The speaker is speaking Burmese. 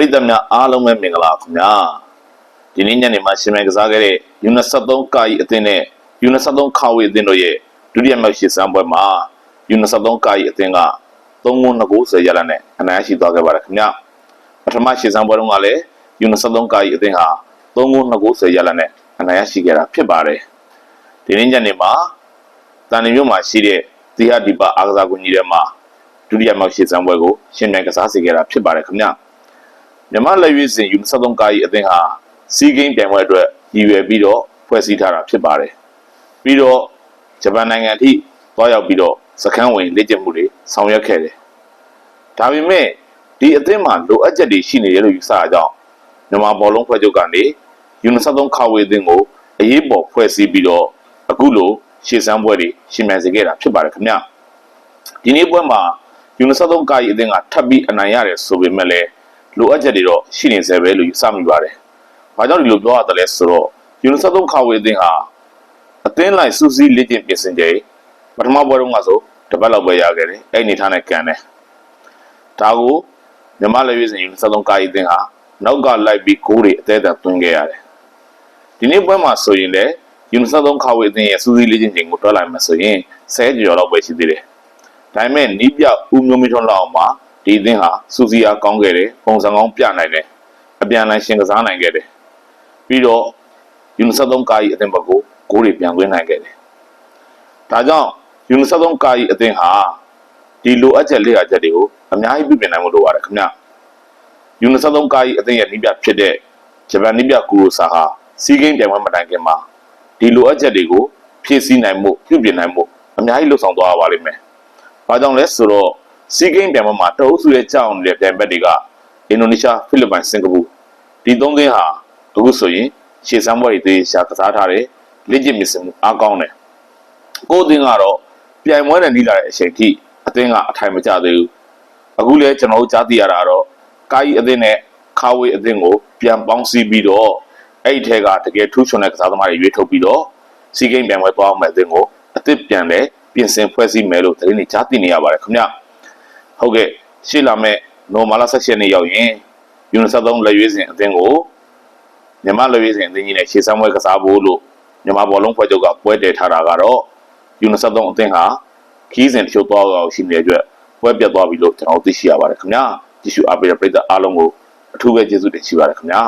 ရိသတ်များအားလုံးပဲမင်္ဂလာခင်ဗျာဒီနေ့ညနေမှာရှင်မြိုင်ကစားခဲ့တဲ့ U23 ကာယီအသင်းနဲ့ U23 ခါဝေအသင်းတို့ရဲ့ဒုတိယမြောက်ရှစ်စမ်းပွဲမှာ U23 ကာယီအသင်းက3ဂိုး2ဂိုးဆွဲရလာနဲ့အနိုင်ရရှိသွားခဲ့ပါတယ်ခင်ဗျာပထမရှစ်စမ်းပွဲတုန်းကလည်း U23 ကာယီအသင်းဟာ3ဂိုး2ဂိုးဆွဲရလာနဲ့အနိုင်ရရှိခဲ့တာဖြစ်ပါတယ်ဒီနေ့ညနေမှာတန်နေမြို့မှာရှိတဲ့သီဟဒီပါအားကစားကွင်းကြီးထဲမှာဒုတိယမြောက်ရှစ်စမ်းပွဲကိုရှင်မြိုင်ကစားစေခဲ့တာဖြစ်ပါတယ်ခင်ဗျာ မြန်မာလက်ရွေးစင် U23 ကားကြီးအသင်းဟာစီးဂိမ်းပြိုင်ပွဲအတွက်ရည်ရွယ်ပြီးတော့ဖွဲ့စည်းထားတာဖြစ်ပါတယ်။ပြီးတော့ဂျပန်နိုင်ငံအထိသွားရောက်ပြီးတော့စခန်းဝင်လေ့ကျင့်မှုတွေဆောင်ရွက်ခဲ့တယ်။ဒါပေမဲ့ဒီအသင်းမှာလိုအပ်ချက်တွေရှိနေတယ်လို့ယူဆတာကြောင့်မြန်မာဘောလုံးဖွဲ့ချုပ်ကနေ U23 ခါဝေအသင်းကိုအရေးပေါ်ဖွဲ့စည်းပြီးတော့အခုလိုရှေ့စမ်းပွဲတွေရှင်မြန်စေခဲ့တာဖြစ်ပါတယ်ခင်ဗျ။ဒီနေ့ပွဲမှာ U23 ကားကြီးအသင်းကထပ်ပြီးအနိုင်ရတယ်ဆိုပေမဲ့လည်း လိုအပ်ချက်တွေတော့ရှိနေစေပဲလို့ယူဆမိပါတယ်။ဘာကြောင့်ဒီလိုပြောရတယ်လဲဆိုတော့ယူနီဆက်သုံးခါဝေအသင်းဟာအသင်းလိုက်စူးစီးလေ့ကျင့်ပြင်ဆင်ကြပထမပွဲတုန်းကဆိုတပတ်လောက်ပဲရခဲ့တယ်။အဲ့ဒီအနေထားနဲ့ကန်တယ်။ဒါကိုမြမလက်ရွေးစင်ယူနီဆက်သုံးကာအသင်းဟာနောက်ကလိုက်ပြီးဂိုးတွေအသေးအံသွင်းခဲ့ရတယ်။ဒီနေ့ပွဲမှာဆိုရင်လည်းယူနီဆက်သုံးခါဝေအသင်းရဲ့စူးစီးလေ့ကျင့်ချိန်ကိုတွက်လိုက်မှဆိုရင်ဆဲကျော်လောက်ပဲရှိသေးတယ်။ဒါပေမဲ့နီးပြဦးမျိုးမင်းထွန်းလောက်အောင်မှာ ဒီအသင်းဟာစူစီအားကောင်းခဲ့တယ်ပုံစံကောင်းပြနိုင်တယ်အပြန်အလှန်ရှင်ကစားနိုင်ခဲ့တယ်ပြီးတော့ယူနီဆက်သုံးကာကြီးအသင်းဘက်ကိုဂိုးတွေပြန်သွင်းနိုင်ခဲ့တယ်ဒါကြောင့်ယူနီဆက်သုံးကာကြီးအသင်းဟာဒီလိုအပ်ချက်လေးအချက်တွေကိုအများကြီးပြပြင်နိုင်မှုလိုပါတယ်ခင်ဗျယူနီဆက်သုံးကာကြီးအသင်းရဲ့နီးပြဖြစ်တဲ့ဂျပန်နီးပြကူရိုဆာဟာစီးကိန်းပြိုင်ပွဲမတိုင်ခင်မှာဒီလိုအပ်ချက်တွေကိုဖြည့်ဆည်းနိုင်မှုပြုပြင်နိုင်မှုအများကြီးလှုပ်ဆောင်သွားရပါလိမ့်မယ်။ဘာကြောင့်လဲဆိုတော့ စီးကိန်းပြိုင်ပွဲမှာတအုပ်စုရဲ့ကြောက်နေတဲ့ပြိုင်ဘက်တွေကအင်ဒိုနီးရှားဖိလစ်ပိုင်စင်ကာပူဒီသုံးသင်းဟာအခုဆိုရင်ရှေ့စမ်းပွဲတွေသေချာကစားထားတယ်လက်ကျင့်မြင့်စမှုအားကောင်းတယ်ကိုယ်အသင်းကတော့ပြိုင်ပွဲနဲ့နီးလာတဲ့အချိန်ထိအသင်းကအထိုင်မကျသေးဘူးအခုလည်းကျွန်တော်တို့ကြားသိရတာကတော့ကာယီအသင်းနဲ့ခါဝေးအသင်းကိုပြန်ပေါင်းစည်းပြီးတော့အဲ့ဒီထဲကတကယ်ထူးချွန်တဲ့ကစားသမားတွေရွေးထုတ်ပြီးတော့စီးကိန်းပြိုင်ပွဲသွားအောင်မဲ့အသင်းကိုအသစ်ပြန်လဲပြင်ဆင်ဖွဲ့စည်းမယ်လို့သတင်းတွေကြားသိနေရပါတယ်ခင်ဗျ ဟုတ်ကဲ့ရှေ့လာမဲ့နိုမာလာဆက်ရှင်နေရောက်ရင်ယူနီဆက်သုံးလက်ရွေးစင်အသင်းကိုမြန်မာလက်ရွေးစင်အသင်းကြီးနဲ့ရှေ့ဆမ်းပွဲကစားဖို့လို့မြန်မာဘောလုံးဖွဲ့ချုပ်ကပွဲတည်ထားတာကတော့ယူနီဆက်သုံးအသင်းဟာခီးစဉ်တချို့သွားတော့ရှိနေတဲ့အတွက်ပွဲပြတ်သွားပြီလို့ကျွန်တော်သိရှိရပါတယ်ခင်ဗျာကြည့်ရှုအားပေးတဲ့ပရိသတ်အားလုံးကိုအထူးပဲကျေးဇူးတင်ရှိပါတယ်ခင်ဗျာ